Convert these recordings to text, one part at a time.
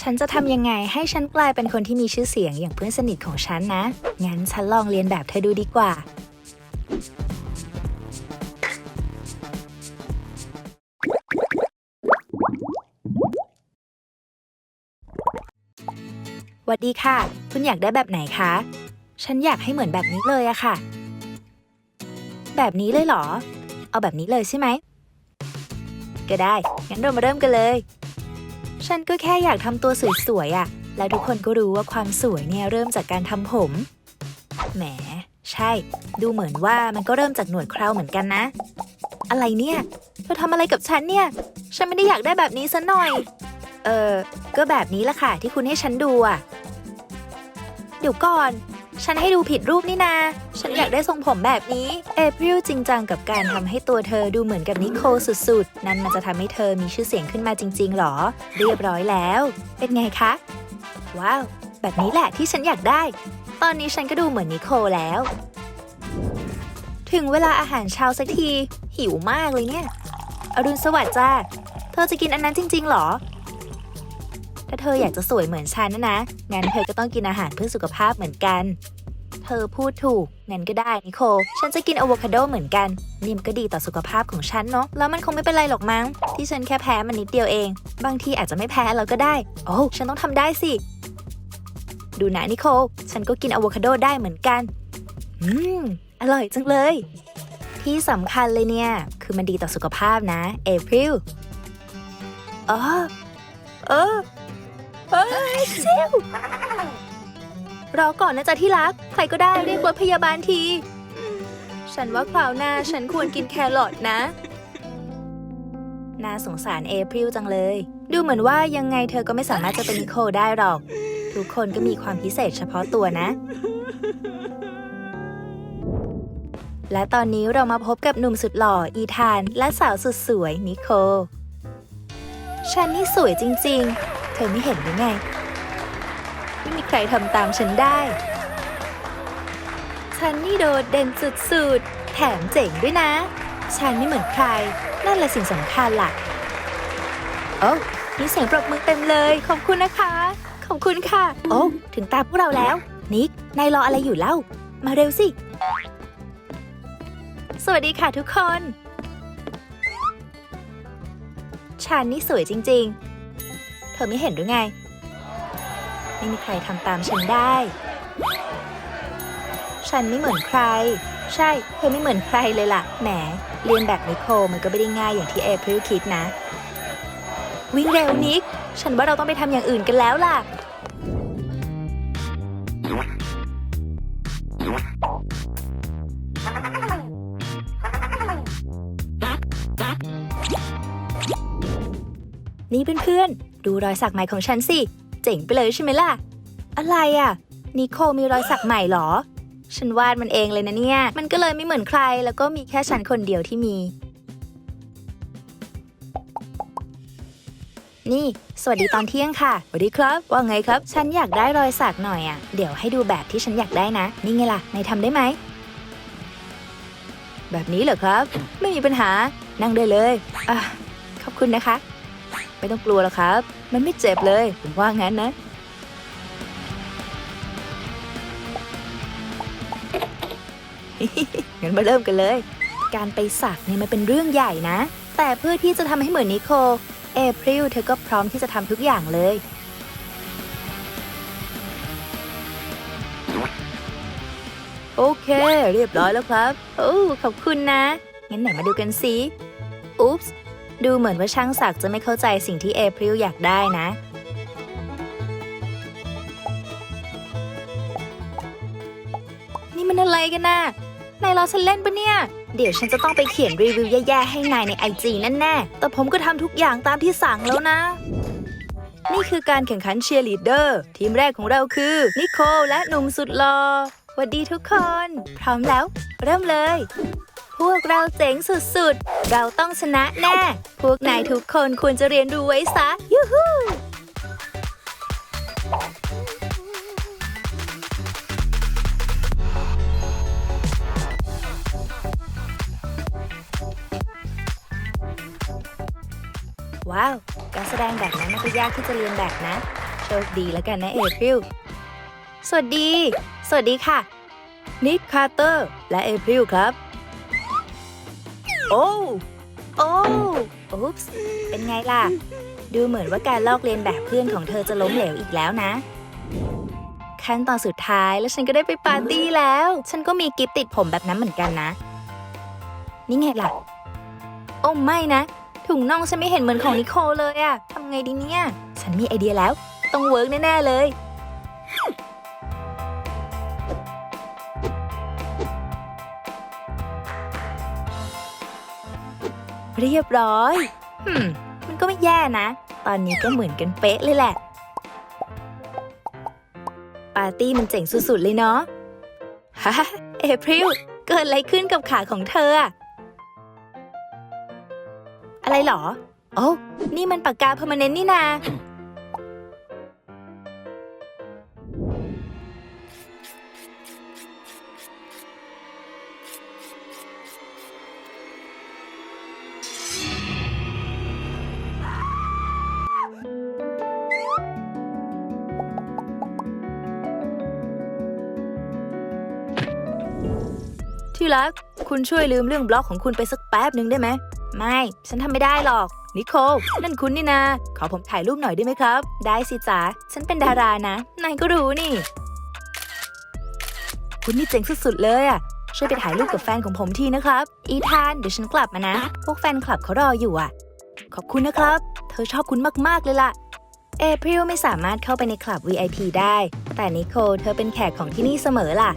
ฉันจะทำยังไงให้ฉันกลายเป็นคนที่มีชื่อเสียงอย่างเพื่อนสนิทของฉันนะ งั้นฉันลองเรียนแบบเธอดูดีกว่า หวัดดีค่ะ คุณอยากได้แบบไหนคะ ฉันอยากให้เหมือนแบบนี้เลยอะค่ะ แบบนี้เลยเหรอ เอาแบบนี้เลยใช่ไหม ก็ได้ งั้นเรามาเริ่มกันเลย ฉันก็แค่อยากทำตัวสวยๆอะแล้วทุกคนก็รู้ว่าความสวยเนี่ยเริ่มจากการทำผม แหม ใช่ ดูเหมือนว่ามันก็เริ่มจากหนวดเคราเหมือนกันนะ อะไรเนี่ย เธอทำอะไรกับฉันเนี่ย ฉันไม่ได้อยากได้แบบนี้ซะหน่อย เออ ก็แบบนี้ละค่ะที่คุณให้ฉันดูอะเดี๋ยวก่อน ฉันให้ดูผิดรูปนี่นา ฉันอยากได้ทรงผมแบบนี้ เอพริลจริงจังกับการทำให้ตัวเธอดูเหมือนกับนิโคลสุดๆ นั่นมันจะทำให้เธอมีชื่อเสียงขึ้นมาจริง ๆ หรอ เรียบร้อยแล้ว เป็นไงคะ ว้าว แบบนี้แหละที่ฉันอยากได้ ตอนนี้ฉันก็ดูเหมือนนิโคลแล้ว ถึงเวลาอาหารเช้าสักที หิวมากเลยเนี่ย อรุณสวัสดิ์จ้า เธอจะกินอันนั้นจริง ๆ หรอ ถ้าเธออยากจะสวยเหมือนฉันนะนะ งั้นเธอก็ต้องกินอาหารเพื่อสุขภาพเหมือนกัน เธอพูดถูก งั้นก็ได้นิโคลฉันจะกินอะโวคาโดเหมือนกัน นี่มันก็ดีต่อสุขภาพของฉันเนาะ แล้วมันคงไม่เป็นไรหรอกมั้ง ที่ฉันแค่แพ้มันนิดเดียวเอง บางทีอาจจะไม่แพ้แล้วก็ได้ โอ้ฉันต้องทำได้สิ ดูนะนิโคลฉันก็กินอะโวคาโดได้เหมือนกัน อืม อร่อยจังเลย ที่สำคัญเลยเนี่ย คือมันดีต่อสุขภาพนะ เอพริลอ๋อเออ เอ้ยเซลรอก่อนนะจ๊ะที่รัก ใครก็ได้เรียกรถพยาบาลที ฉันว่าคราวหน้าฉันควรกินแครอทนะ น่าสงสารเอพริลจังเลย ดูเหมือนว่ายังไงเธอก็ไม่สามารถจะเป็นนิโคลได้หรอก ทุกคนก็มีความพิเศษเฉพาะตัวนะ และตอนนี้เรามาพบกับหนุ่มสุดหล่อ อีธาน และสาวสุดสวยนิโคลฉันนี่สวยจริง ๆ ธอไม่เห็นหรือไง ไม่มีใครทำตามฉันได้ ฉันนี่โดดเด่นสุดๆ แถมเจ๋งด้วยนะ ฉันไม่เหมือนใคร นั่นแหละสิ่งสำคัญล่ะโอ้มีเสียงปรบมือเต็มเลย ขอบคุณนะคะ ขอบคุณค่ะ โอ้ถึงตาพวกเราแล้ว นิก นายรออะไรอยู่เล่า มาเร็วสิ สวัสดีค่ะทุกคน ฉันนี่สวยจริงๆเธ อไม่เห็นหรือไง ไม่มีใครทำตามฉันได้ ฉันไม่เหมือนใคร ใช่ เธอไม่เหมือนใครเลยล่ะ แหม เรียนแบบนิโคลมันก็ไม่ได้ง่ายอย่างที่เอพริลคิดนะ วิ่งเร็วนิก ฉันว่าเราต้องไปทำอย่างอื่นกันแล้วล่ะ นี่เพื่อนๆ ดูรอยสักใหม่ของฉันสิ เจ๋งไปเลยใช่ไหมล่ะ อะไรอะ นิโคลมีรอยสักใหม่เหรอ ฉันวาดมันเองเลยนะเนี่ย มันก็เลยไม่เหมือนใคร แล้วก็มีแค่ฉันคนเดียวที่มี นี่ สวัสดีตอนเที่ยงค่ะสวัสดีครับ ว่าไงครับ ฉันอยากได้รอยสักหน่อยอะ เดี๋ยวให้ดูแบบที่ฉันอยากได้นะ นี่ไงล่ะนายทำได้ไหม แบบนี้เหรอครับ ไม่มีปัญหา นั่งได้เลยอะขอบคุณนะคะ ไม่ต้องกลัวหรอกครับ มันไม่เจ็บเลย ผมว่างั้นนะ งั้นมาเริ่มกันเลย การไปสักเนี่ยมันเป็นเรื่องใหญ่นะ แต่เพื่อที่จะทำให้เหมือนนิโคลเอพริลเธอก็พร้อมที่จะทำทุกอย่างเลย โอเค เรียบร้อยแล้วครับ โอ้ ขอบคุณนะ งั้นไหนมาดูกันสิ อุ๊ปส์ ดูเหมือนว่าช่างศักดิ์จะไม่เข้าใจสิ่งที่เอพริลอยากได้นะ นี่มันอะไรกันน่ะนายล้อฉันเล่นปะเนี่ย เดี๋ยวฉันจะต้องไปเขียนรีวิวแย่ๆให้นายในไอจีแน่ๆแต่ผมก็ทำทุกอย่างตามที่สั่งแล้วนะ นี่คือการแข่งขันเชียร์ลีดเดอร์ ทีมแรกของเราคือ นิโคลและหนุ่มสุดหล่อสวัสดีทุกคน พร้อมแล้ว เริ่มเลย วกเราเจ๋งสุดๆ เราต้องชนะแน่ พวกนายทุกคนควรจะเรียนรู้ไว้ซะ ยูฮูว้าว การแสดงแบบนั้นมันก็ยากที่จะเรียนแบบนะ โชคดีแล้วกันนะเอพริล สวัสดี สวัสดีค่ะ นิกคาร์เตอร์ และเอพริลครับ โอ้โอ้อุ๊ปส์เป็นไงล่ะ ดูเหมือนว่าการลอกเลียนแบบเพื่อนของเธอจะล้มเหลวอีกแล้วนะ ขั้นตอนสุดท้ายแล้วฉันก็ได้ไปปาร์ตี้แล้ว ฉันก็มีกิฟต์ติดผมแบบนั้นเหมือนกันนะ นี่ไงล่ะ โอ้ไม่นะ ถุงน่องฉันไม่เห็นเหมือนของนิโคลเลยอะทำไงดีเนี่ย ฉันมีไอเดียแล้ว ต้องเวิร์กแน่ ๆ เลย เรียบร้อยหืมมันก็ไม่แย่นะ ตอนนี้ก็เหมือนกันเป๊ะเลยแหละ ปาร์ตี้มันเจ๋งสุดๆเลยเนาะฮ่าเอพริลเกิดอะไรขึ้นกับขาของเธอ อะอะไรเหรอ โอ้นี่มันปากกาเพอร์มานเนนนี่นา ที่รัก คุณช่วยลืมเรื่องบล็อกของคุณไปสักแป๊บหนึ่งได้ไหม ไม่ ฉันทำไม่ได้หรอก นิโคลนั่นคุณนี่นา ขอผมถ่ายรูปหน่อยได้ไหมครับ ได้สิจ๋า ฉันเป็นดารานะ นายก็รู้นี่ คุณนี่เจ๋งสุดๆเลยอะช่วยไปถ่ายรูปกับแฟนของผมทีนะครับ อีธาน เดี๋ยวฉันกลับมานะ พวกแฟนคลับเขารออยู่อะขอบคุณนะครับ เธอชอบคุณมากๆเลยล่ะ เอพริลไม่สามารถเข้าไปในคลับ VIP ได้ แต่นิโคลเธอเป็นแขกของที่นี่เสมอล่ะ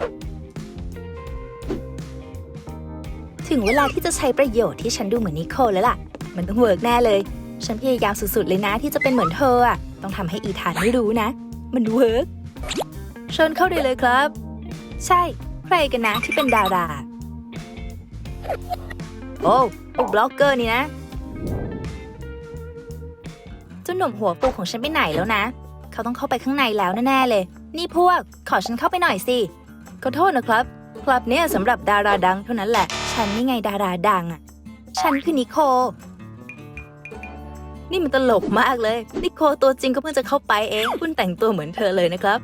ถึงเวลาที่จะใช้ประโยชน์ที่ฉันดูเหมือนนิโคลแล้วล่ะ มันต้องเวิร์กแน่เลย ฉันพยายามสุดๆเลยนะที่จะเป็นเหมือนเธออะต้องทำให้อีธานไม่รู้นะ มันเวิร์กเชิญเข้าได้เลยครับ ใช่ ใครกันนะที่เป็นดารา โอ้พวกบล็อกเกอร์นี่นะเจ้าหนุ่มหัวปูของฉันไปไหนแล้วนะ เขาต้องเข้าไปข้างในแล้วแน่ๆเลย นี่พวก ขอฉันเข้าไปหน่อยสิ ขอโทษนะครับ คลับเนี่ยสำหรับดาราดังเท่านั้นแหละ ฉันนี่ไงดาราดังอะ ฉันคือนิโค นี่มันตลกมากเลย นิโคตัวจริงก็เพิ่งจะเข้าไปเอง คุณแต่งตัวเหมือนเธอเลยนะครับ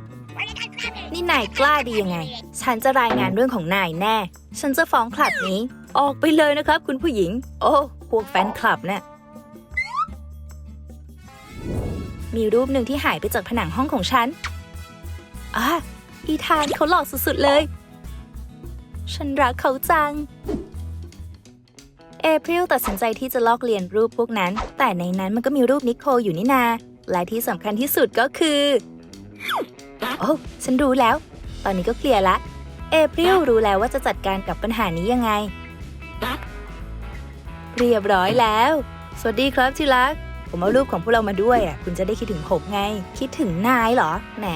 นี่นายกล้าดียังไง ฉันจะรายงานเรื่องของนายแน่ ฉันจะฟ้องคลับนี้ ออกไปเลยนะครับ คุณผู้หญิง โอ้พวกแฟนคลับเนี่ยมีรูปหนึ่งที่หายไปจากผนังห้องของฉันอะอีธานเขาหล่อสุดๆเลย ฉันรักเขาจัง เอพริลตัดสินใจที่จะลอกเลียนรูปพวกนั้น แต่ในนั้นมันก็มีรูปนิโคลอยู่นี่นา และที่สำคัญที่สุดก็คือ โอ้ฉันรู้แล้ว ตอนนี้ก็เคลียร์ละ เอพริลรู้แล้วว่าจะจัดการกับปัญหานี้ยังไง เรียบร้อยแล้ว สวัสดีครับที่รัก ผมเอารูปของพวกเรามาด้วยอะ คุณจะได้คิดถึงผมไง คิดถึงนายเหรอ แหม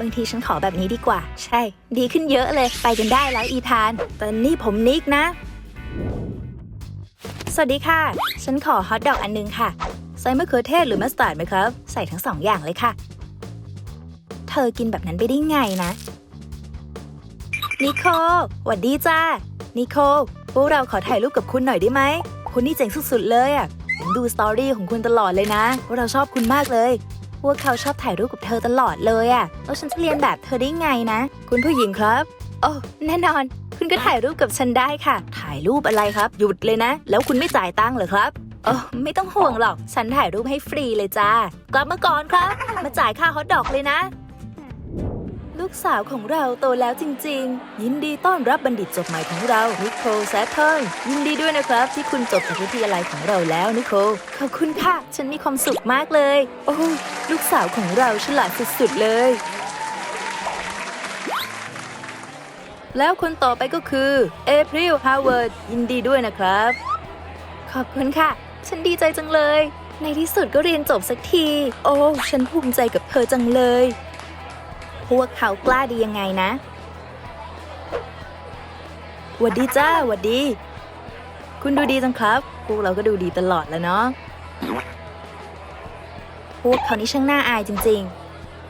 บางทีฉันขอแบบนี้ดีกว่า ใช่ ดีขึ้นเยอะเลย ไปกันได้แล้วอีธาน แต่นี่ผมนิกนะ สวัสดีค่ะ ฉันขอฮอทดอกอันนึงค่ะ ใส่มะเขือเทศหรือมัสตาร์ดไหมครับ ใส่ทั้งสองอย่างเลยค่ะ เธอกินแบบนั้นไปได้ไงนะ นิโคหวัดดีจ้า นิโคพวกเราขอถ่ายรูปกับคุณหน่อยได้ไหม คุณนี่เจ๋งสุดๆเลยอะผมดูสตอรี่ของคุณตลอดเลยนะ ว่าเราชอบคุณมากเลย พวกเขาชอบถ่ายรูปกับเธอตลอดเลยอะ่ะแล้วฉันจะเรียนแบบเธอได้ไงนะ คุณผู้หญิงครับ โอ้แน่นอน คุณก็ถ่ายรูปกับฉันได้ค่ะ ถ่ายรูปอะไรครับ หยุดเลยนะ แล้วคุณไม่จ่ายตังค์เหรอครับโอ้ไม่ต้องห่วงหรอก ฉันถ่ายรูปให้ฟรีเลยจ้ากลับมาก่อนครับ มาจ่ายค่าฮอทดอกเลยนะ ลูกสาวของเราโตแล้วจริง ๆ ยินดีต้อนรับบัณฑิตจบใหม่ของเรา นิโคลแซทเทิลยินดีด้วยนะครับ ที่คุณจบจากวิทยาลัยของเราแล้วนิโคลขอบคุณค่ะ ฉันมีความสุขมากเลย โอ้ลูกสาวของเราฉลาดสุดๆเลย แล้วคนต่อไปก็คือเอพริลฮาวเวิร์ดยินดีด้วยนะครับ ขอบคุณค่ะ ฉันดีใจจังเลย ในที่สุดก็เรียนจบสักที โอ้ ฉันภูมิใจกับเธอจังเลย พวกเขากล้าดียังไงนะหวัดดีจ้าหวัดดี คุณดูดีจังครับ พวกเราก็ดูดีตลอดแล้วเนาะ พวกเขานี่ช่างน่าอายจริง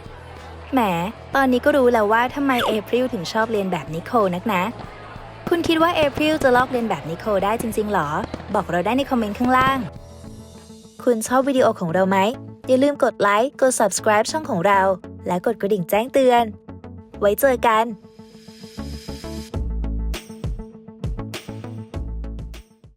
ๆ แหม ตอนนี้ก็รู้แล้วว่าทำไมเอพริลถึงชอบเรียนแบบนิโคนักนะ คุณคิดว่าเอพริลจะลอกเรียนแบบนิโคได้จริง ๆ หรอ บอกเราได้ในคอมเมนต์ข้างล่าง คุณชอบวิดีโอของเราไหมอย่าลืมกดไลค์ กด subscribe ช่องของเรา และกดกระดิ่งแจ้งเตือน ไว้เจอกัน